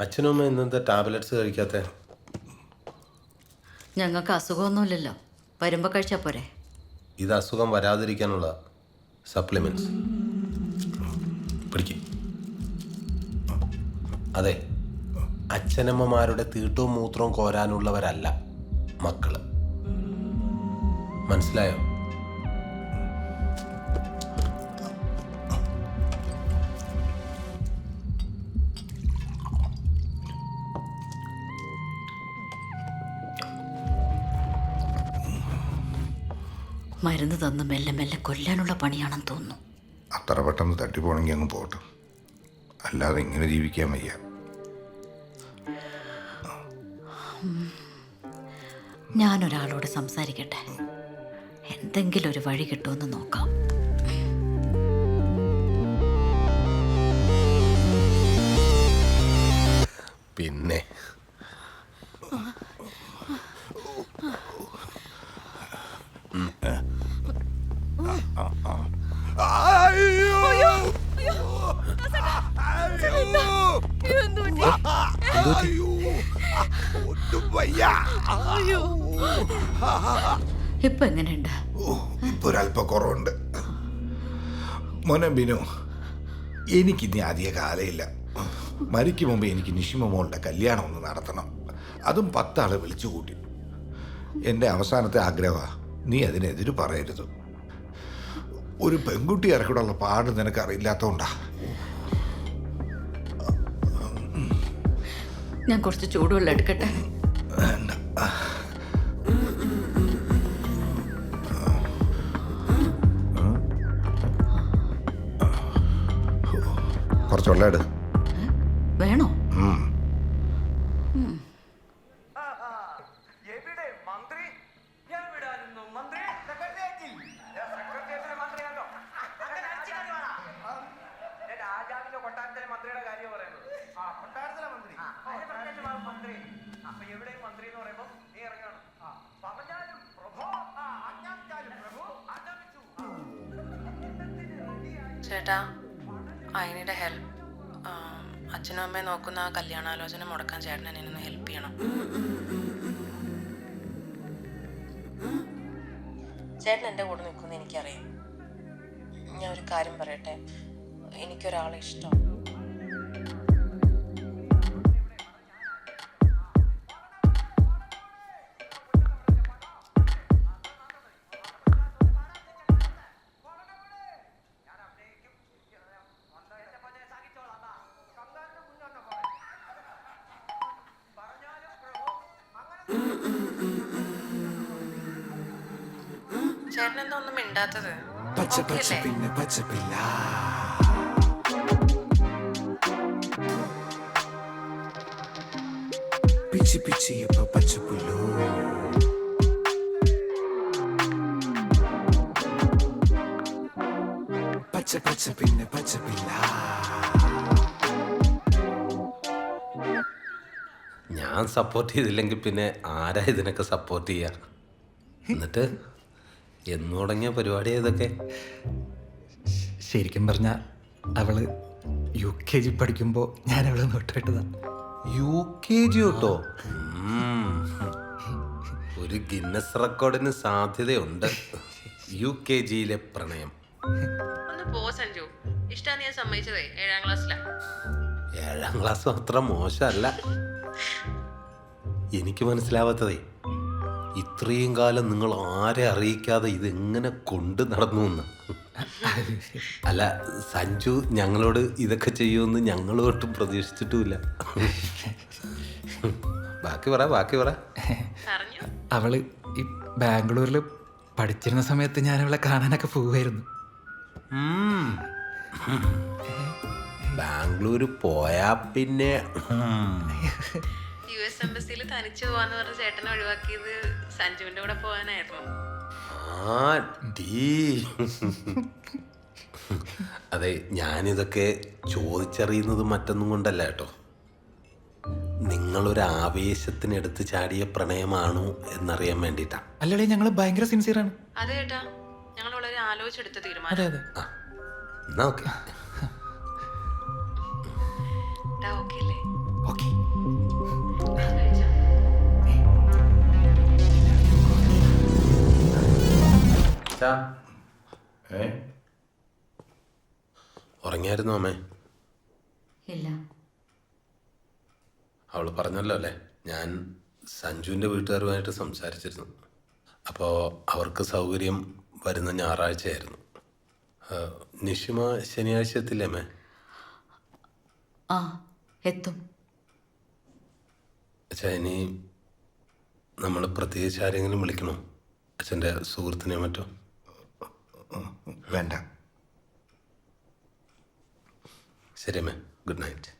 അച്ഛനും അമ്മ ഇന്നത്തെ ടാബ്ലറ്റ്സ് കഴിക്കാത്ത? ഞങ്ങൾക്ക് അസുഖമൊന്നുമില്ലല്ലോ. വരുമ്പോൾ കഴിച്ചാൽ പോരെ. ഇത് അസുഖം വരാതിരിക്കാനുള്ള സപ്ലിമെന്റ്സ് പിടിക്കും. അതെ അച്ഛനമ്മമാരുടെ തീട്ടവും മൂത്രവും കോരാനുള്ളവരല്ല മക്കൾ. മനസ്സിലായോ? മരുന്ന് തന്ന് മെല്ലെ മെല്ലെ കൊല്ലാനുള്ള പണിയാണെന്ന് തോന്നുന്നു. അത്ര പെട്ടെന്ന് തട്ടിപ്പോണെങ്കിൽ അങ്ങ് പോട്ടെ. അല്ലാതെ ഇങ്ങനെ ജീവിക്കാൻ വയ്യ. ഞാനൊരാളോട് സംസാരിക്കട്ടെ. എന്തെങ്കിലും ഒരു വഴി കിട്ടുമെന്ന് നോക്കാം. ഇപ്പൊ എങ്ങനെയുണ്ട്? ഇപ്പൊ ഒരല്പ കുറവുണ്ട്. മോനെ ബിനു എനിക്കിനി അധിക കാലയില്ല. മരിക്കും മുമ്പ് എനിക്ക് നിഷിമ മോളുടെ കല്യാണം ഒന്ന് നടത്തണം. അതും പത്താളെ വിളിച്ചു കൂട്ടി. എന്റെ അവസാനത്തെ ആഗ്രഹമാ. നീ അതിനെതിര് പറയരുത്. ഒരു പെൺകുട്ടി ഇറക്കിടുള്ള പാട് നിനക്ക് അറിയില്ലാത്തതുകൊണ്ടാ ഞാൻ കുറച്ച് ചൂടുവെള്ളം എടുക്കട്ടെ? കുറച്ച് വെള്ളം എടു. വേണോ? ചേട്ടാ അതിനിടെ ഹെൽപ്പ് അച്ഛനും അമ്മയും നോക്കുന്ന ആ കല്യാണാലോചന മുടക്കാൻ ചേട്ടൻ എന്നെ ഒന്ന് ഹെൽപ്പ് ചെയ്യണം. ചേട്ടൻ എന്റെ കൂടെ നിൽക്കുമെന്ന് എനിക്കറിയാം. ഞാൻ ഒരു കാര്യം പറയട്ടെ? എനിക്കൊരാളെ ഇഷ്ടം. ചേട്ടൻ എന്താ ഒന്നും മിണ്ടാത്തത്? പച്ച പച്ച? പിന്നെ പച്ചപ്പില്ല പിച്ചി പിച്ചി ഇപ്പൊ പച്ച പച്ച പിന്നെ പച്ചപ്പില്ല ഞാൻ സപ്പോർട്ട് ചെയ്തില്ലെങ്കിൽ പിന്നെ ആരാ ഇതിനൊക്കെ സപ്പോർട്ട് ചെയ്യാ? എന്നിട്ട് എന്ന് തുടങ്ങിയ പരിപാടി ഇതൊക്കെ ശരിക്കും പറഞ്ഞ അവൾ യു കെ ജി പഠിക്കുമ്പോ ഞാൻ അവളെ നോട്ടിട്ടതാണ് യു കെ ജി കേട്ടോ ഒരു ഗിന്നസ് റെക്കോർഡിന് സാധ്യതയുണ്ട്. യു കെ ജിയിലെ പ്രണയം. ഒന്ന് പോ സഞ്ജു. ഇഷ്ടാന്ന് ഞാൻ സമ്മതിച്ചതേ? ഏഴാം ക്ലാസ്സിലാ. ഏഴാം ക്ലാസ് അത്ര മോശമല്ല. എനിക്ക് മനസ്സിലാവാത്തതേ ഇത്രയും കാലം നിങ്ങൾ ആരെ അറിയിക്കാതെ ഇതെങ്ങനെ കൊണ്ട് നടന്നു എന്ന്? അല്ല സഞ്ജു ഞങ്ങളോട് ഇതൊക്കെ ചെയ്യുമെന്ന് ഞങ്ങൾ ഒട്ടും പ്രതീക്ഷിച്ചിട്ടുമില്ല. ബാക്കി പറ ബാക്കി പറ. പറഞ്ഞു. അവൾ ഈ ബാംഗ്ലൂരിൽ പഠിച്ചിരുന്ന സമയത്ത് ഞാൻ അവളെ കാണാനൊക്കെ പോവായിരുന്നു ബാംഗ്ലൂർ പോയാ പിന്നെ. യു എസ് എംബസിയിൽ തനിച്ചു പോവാന്ന് പറഞ്ഞ ചേട്ടനെ ഒഴിവാക്കിയത് സഞ്ജുവിന്റെ കൂടെ പോവാനായിരുന്നു. ആ അതെ ഞാനിതൊക്കെ ചോദിച്ചറിയുന്നത് മറ്റൊന്നും കൊണ്ടല്ല കേട്ടോ. നിങ്ങളൊരു ആവേശത്തിനെടുത്ത് ചാടിയ പ്രണയമാണോ എന്നറിയാൻ വേണ്ടിട്ടാ അല്ലടേ ഞങ്ങൾ ഭയങ്കര സിൻസിയർ ആണ്. അതെ കേട്ടാ ഞങ്ങൾ വളരെ ആലോചിച്ചെടുത്ത അതെ തീരുമാനം അതെ എന്നാ ഓക്കെ. ഓക്കെ അല്ലേ ഓക്കെ ഏ? ഉറങ്ങിയായിരുന്നു അമ്മേ? ഇല്ല. അവൾ പറഞ്ഞല്ലോ അല്ലേ? ഞാൻ സഞ്ജുവിന്റെ വീട്ടുകാരുമായിട്ട് സംസാരിച്ചിരുന്നു. അപ്പോൾ അവർക്ക് സൗകര്യം വരുന്ന ഞായറാഴ്ചയായിരുന്നു. നിഷിമ ശനിയാഴ്ച എത്തില്ലേ അമ്മേ? ആ എത്തും. അച്ഛാ ഇനി നമ്മൾ പ്രത്യേകിച്ച് ആരെങ്കിലും വിളിക്കണോ? അച്ഛന്റെ സുഹൃത്തിനെ മറ്റോ? വേണ്ട. ശരി അമ്മേ. Good night.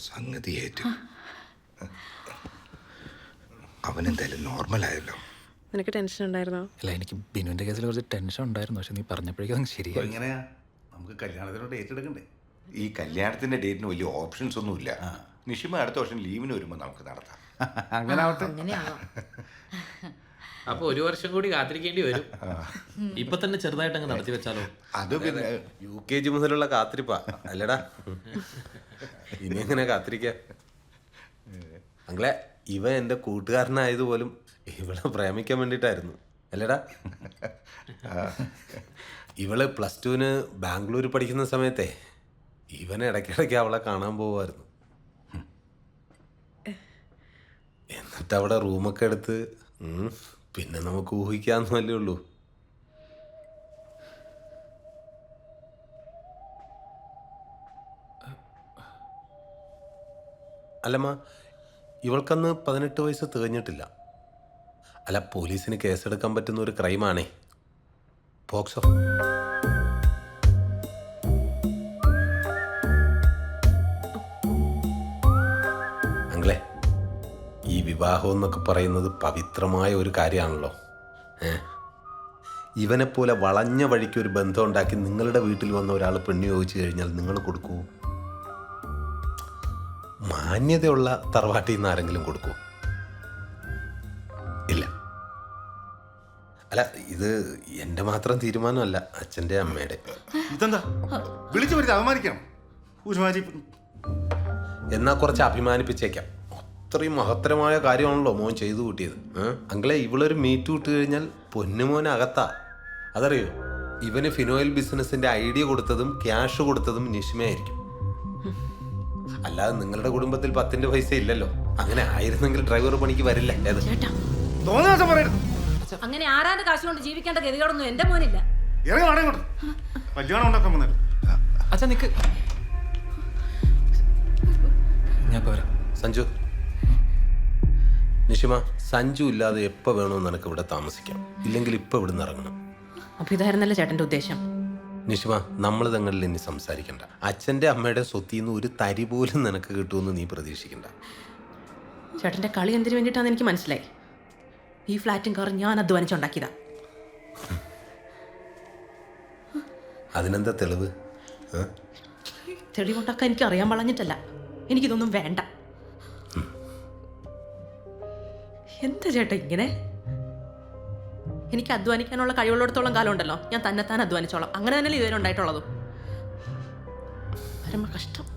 സംഗതി ഏറ്റു. അവനെന്തായാലും നോർമലായല്ലോ നിനക്ക് ടെൻഷൻ ഉണ്ടായിരുന്നോ? അല്ല എനിക്ക് ബിനുവിന്റെ കേസിൽ കുറച്ച് ടെൻഷൻ ഉണ്ടായിരുന്നു. പക്ഷെ നീ പറഞ്ഞപ്പോഴേക്കും ശരിയായി. എങ്ങനെയാ? നമുക്ക് കല്യാണത്തിനോട് ഏറ്റെടുക്കണ്ടേ ഈ കല്യാണത്തിന്റെ ഡേറ്റിന് വലിയ ഓപ്ഷൻസ് ഒന്നുമില്ല. നിഷിമ അടുത്ത വർഷം ലീവിന് വരുമ്പോൾ നമുക്ക് നടത്താം. അങ്ങനെ ആവട്ടെ അപ്പൊ ഒരു വർഷം കൂടി കാത്തിരിക്കേണ്ടി വരും. ഇപ്പൊ തന്നെ ചെറുതായിട്ട് അങ്ങ് നടത്തി വെച്ചാലോ? അത് പിന്നെ യു കെ ജി മുതലുള്ള കാത്തിരിപ്പാ. അല്ലടാ. ഇനി എങ്ങനെ കാത്തിരിക്ക? അങ്ങളെ ഇവ കൂട്ടുകാരനായത് പോലും ഇവളെ പ്രേമിക്കാൻ വേണ്ടിയിട്ടായിരുന്നു. അല്ലടാ. ഇവൾ പ്ലസ് ടുവിന് ബാംഗ്ലൂർ പഠിക്കുന്ന സമയത്തെ ഇവനെ ഇടയ്ക്കിടയ്ക്ക് അവളെ കാണാൻ പോവായിരുന്നു. എന്നിട്ട് അവിടെ റൂമൊക്കെ എടുത്ത് പിന്നെ നമുക്ക് ഊഹിക്കാന്നല്ലേ ഉള്ളൂ. അല്ലമ്മ ഇവൾക്കന്ന് പതിനെട്ട് വയസ്സ് തികഞ്ഞിട്ടില്ല. അല്ല പോലീസിന് കേസെടുക്കാൻ പറ്റുന്ന ഒരു ക്രൈമാണേ. പോക്സോ വിവാഹം എന്നൊക്കെ പറയുന്നത് പവിത്രമായ ഒരു കാര്യമാണല്ലോ. ഏ? ഇവനെപ്പോലെ വളഞ്ഞ വഴിക്ക് ഒരു ബന്ധം ഉണ്ടാക്കി നിങ്ങളുടെ വീട്ടിൽ വന്ന ഒരാൾ പെണ്ണു ചോദിച്ചു കഴിഞ്ഞാൽ നിങ്ങൾ കൊടുക്കൂ? മാന്യതയുള്ള തറവാട്ടിൽ നിന്ന് ആരെങ്കിലും കൊടുക്കൂ? ഇല്ല. അല്ല ഇത് എന്റെ മാത്രം തീരുമാനമല്ല അച്ഛന്റെ അമ്മയുടെ. ഇതെന്താ? വിളിച്ചു വരുത്തി എന്നാൽ കുറച്ച് അഭിമാനിപ്പിച്ചേക്കാം. അത്രയും മഹത്തരമായ കാര്യമാണല്ലോ മോൻ ചെയ്തു കൂട്ടിയത്? അങ്കിളെ ഇവളൊരു മീറ്റ് വിട്ട് കഴിഞ്ഞാൽ പൊന്നുമോൻ അകത്താ. അതറിയോ? ഇവന് ഫിനോയിൽ ബിസിനസിന്റെ ഐഡിയ കൊടുത്തതും ക്യാഷ് കൊടുത്തതും നിഷ്മയായിരിക്കും അല്ലാതെ നിങ്ങളുടെ കുടുംബത്തിൽ പത്തിന്റെ പൈസ ഇല്ലല്ലോ. അങ്ങനെ ആയിരുന്നെങ്കിൽ ഡ്രൈവർ പണിക്ക് വരില്ല. ഏത്? അങ്ങനെ ആരാന്റെ കാശ് കൊണ്ട് ജീവിക്കേണ്ട ഗതികളൊന്നും എന്റെ മോനില്ല. അച്ഛാ നിക്ക്. ഞാൻ പോരാ. സഞ്ജു. നിഷിമ സഞ്ജു ഇല്ലാതെ എപ്പോ വേണമെന്ന് നിനക്ക് ഇവിടെ താമസിക്കാം. ഇല്ലെങ്കിൽ ഇപ്പം ഇവിടുന്ന് ഇറങ്ങണം. അപ്പൊ ഇതായിരുന്നല്ലോ ചേട്ടന്റെ ഉദ്ദേശം? നിഷിമ നമ്മൾ തങ്ങളിൽ ഇനി സംസാരിക്കണ്ട. അച്ഛന്റെ അമ്മയുടെ സ്വത്തിൽ നിന്ന് ഒരു തരി പോലും നിനക്ക് കിട്ടുമെന്ന് നീ പ്രതീക്ഷിക്കണ്ട. ചേട്ടന്റെ കളി എന്തിനു വേണ്ടിയിട്ടാന്ന് എനിക്ക് മനസ്സിലായി. ഈ ഫ്ലാറ്റും കാറും ഞാൻ അധ്വാനിച്ചുണ്ടാക്കിയതാ. അതിനെന്താ തെളിവ്? തെളിവുണ്ടാക്കാൻ എനിക്ക് അറിയാൻ വളഞ്ഞിട്ടല്ല. എനിക്കിതൊന്നും വേണ്ട. എന്താ ചേട്ടാ ഇങ്ങനെ? എനിക്ക് അധ്വാനിക്കാനുള്ള കഴിവുള്ളിടത്തോളം കാലം ഉണ്ടല്ലോ ഞാൻ തന്നെത്താൻ അധ്വാനിച്ചോളാം. അങ്ങനെ തന്നെയല്ലേ ഇതുവരെ ഉണ്ടായിട്ടുള്ളതും. കഷ്ടം.